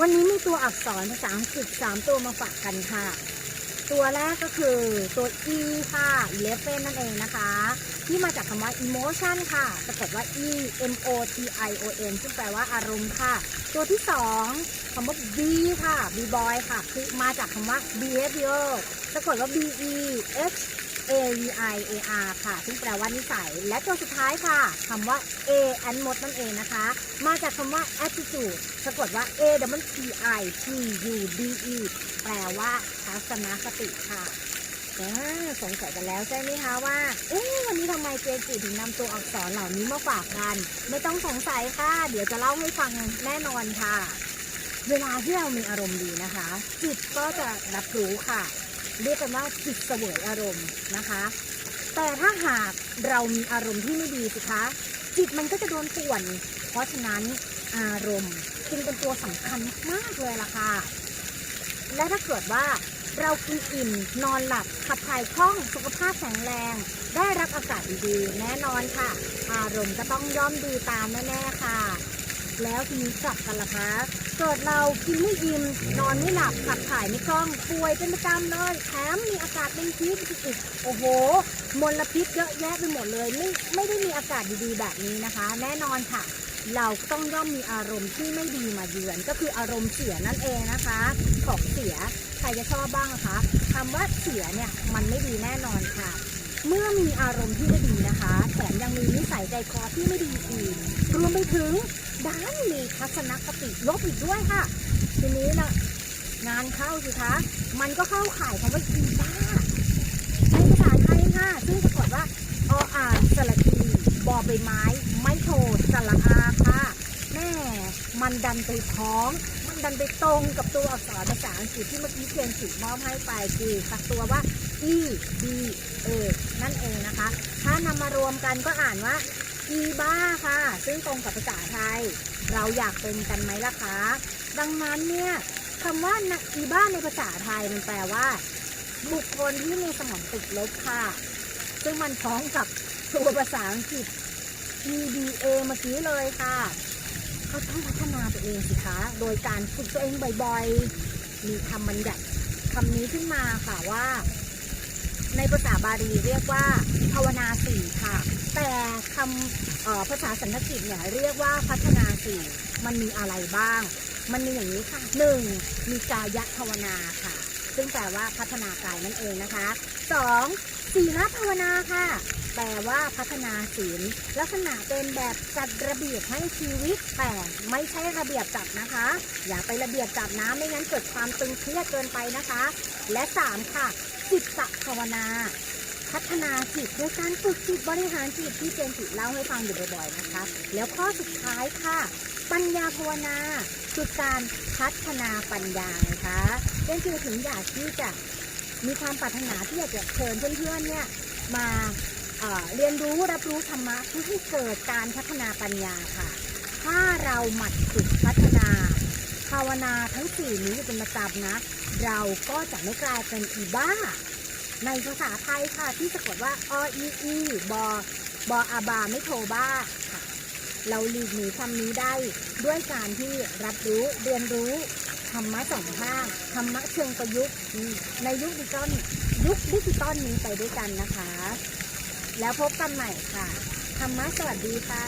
วันนี้มีตัวอักษรภาษาอังกฤษ3ตัวมาฝากกันค่ะ ตัวแรกก็คือตัว e ค่ะ eleven นั่นเองนะคะ ที่มาจากคำว่า emotion ค่ะสะกดว่า e m o t i o n ซึ่งแปลว่าอารมณ์ค่ะ ตัวที่ 2คำว่า b ค่ะ b boy ค่ะ คือมาจากคำว่า behavior สะกดว่า b e h a v i a r ค่ะ ซึ่งแปลว่านิสัย และตัวสุดท้ายค่ะคำว่า a and mode นั่นเองนะคะ มาจากคำว่า attitude สะกดว่า a w t i t u d e แปลว่าทัศนคติค่ะสงสัยกันแล้วใช่ไหมคะว่าเอ๊ะวันนี้ทำไมเจจิถึงนำตัวอักษรเหล่านี้มาฝากกัน ไม่ต้องสงสัยค่ะ เดี๋ยวจะเล่าให้ฟังแน่นอนค่ะ เวลาที่เรามีอารมณ์ดีนะคะ จิตก็จะรับรู้ค่ะ เรียกกันว่าจิตเสวยอารมณ์นะคะ แต่ถ้าหากเรามีอารมณ์ที่ไม่ดีสิคะ จิตมันก็จะโดนป่วน เพราะฉะนั้นอารมณ์จึงเป็นตัวสำคัญมากเลยล่ะค่ะ และถ้าเกิดว่าเรากินอิ่มนอนหลับขับถ่ายคล่องสุขภาพแข็งแรง ได้รับอากาศดีๆแน่นอนค่ะ อารมณ์ก็ต้องย่อมดีตามแน่ๆค่ะ แล้วทีนี้กลับกันล่ะคะเกิดเรากินไม่อิ่มนอนไม่หลับขับถ่ายไม่คล่องป่วยเป็นประจำเลยแถมมีอากาศเป็นพิษอีกโอ้โหมลพิษเยอะแยะไปหมดเลยไม่ไม่ได้มีอากาศดีๆแบบนี้นะคะ แน่นอนค่ะ เราต้องย่อมมีอารมณ์ที่ไม่ดีมาเยือน ก็คืออารมณ์เสียนั่นเองนะคะของเสียใครจะชอบบ้างอะคะคำว่าเสียเนี่ยมันไม่ดีแน่นอน เมื่อมีอารมณ์ที่ไม่ดีนะคะ แถมยังมีนิสัยใจคอที่ไม่ดีอีกรวมไปถึงด้านมีทัศนคติลบอีกด้วยค่ะ ทีนี้นะงานเข้าสิคะ มันก็เข้าข่ายคำว่าอีบ้าในภาษาไทยค่ะ ซึ่งสะกดว่าออ่านสระอีบอใบไม้ ไม่โทสระอาค่ะ แม่มันดันไปท้อง ดันไปตรงกับตัวอักษรภาษาอังกฤษที่เมื่อกี้เพียนถือมอบให้ไปคือสักตัวว่า e b a นั่นเองนะคะ ถ้านำมารวมกันก็อ่านว่าอีบ้าค่ะ ซึ่งตรงกับภาษาไทย เราอยากเป็นกันไหมล่ะคะ ดังนั้นเนี่ยคำว่าอีบ้าในภาษาไทยมันแปลว่า บุคคลที่มีสมองติดลบค่ะ ซึ่งมันพ้องกับตัวภาษาอังกฤษ EBA เมื่อกี้เลยค่ะ เขาต้องพัฒนาตัวเองสิคะ โดยการฝึกตัวเองบ่อยๆ มีคำบัญญัติคำนี้ขึ้นมาค่ะว่า ในภาษาบาลีเรียกว่าภาวนาสี่ค่ะ แต่คำภาษาสันสกฤตเนี่ยเรียกว่าพัฒนาสี่มันมีอะไรบ้าง มันมีอย่างนี้ค่ะหนึ่งมีกายภาวนาค่ะ ซึ่งแปลว่าพัฒนากายนั่นเองนะคะสองศีลภาวนาค่ะ แปลว่าพัฒนาศีล ลักษณะเป็นแบบจัดระเบียบให้ชีวิตแต่ไม่ใช่ระเบียบจัดนะคะ อย่าไประเบียบจัดนะไม่งั้นเกิดความตึงเครียดเกินไปนะคะ และสามค่ะ จิตตภาวนาพัฒนาจิตโดยการฝึกจิตบริหารจิตที่เจนจิตเล่าให้ฟังอยู่บ่อยๆนะคะ แล้วข้อสุดท้ายค่ะ ปัญญาภาวนาคือการพัฒนาปัญญานะคะเจนจิตถึงอยากที่จะมีความปรารถนาที่อยากจะเชิญเพื่อนๆเนี่ยมาเอ่อเรียนรู้รับรู้ธรรมะเพื่อให้เกิดการพัฒนาปัญญาค่ะ ถ้าเราหมั่นฝึกพัฒนาภาวนาทั้งสี่นี้เป็นประจำนะ เราก็จะไม่กลายเป็นอีบ้า ในภาษาไทยค่ะที่สะกดว่าออีอีบอบออาบาไม่โทบ้า เราหลีกหนีคำนี้ได้ ด้วยการที่รับรู้เรียนรู้ธรรมะสองข้างธรรมะเชิงประยุกต์ในยุคดิจิตอลยุคดิจิตอลนี้ไปด้วยกันนะคะ แล้วพบกันใหม่ค่ะธรรมะสวัสดีค่ะ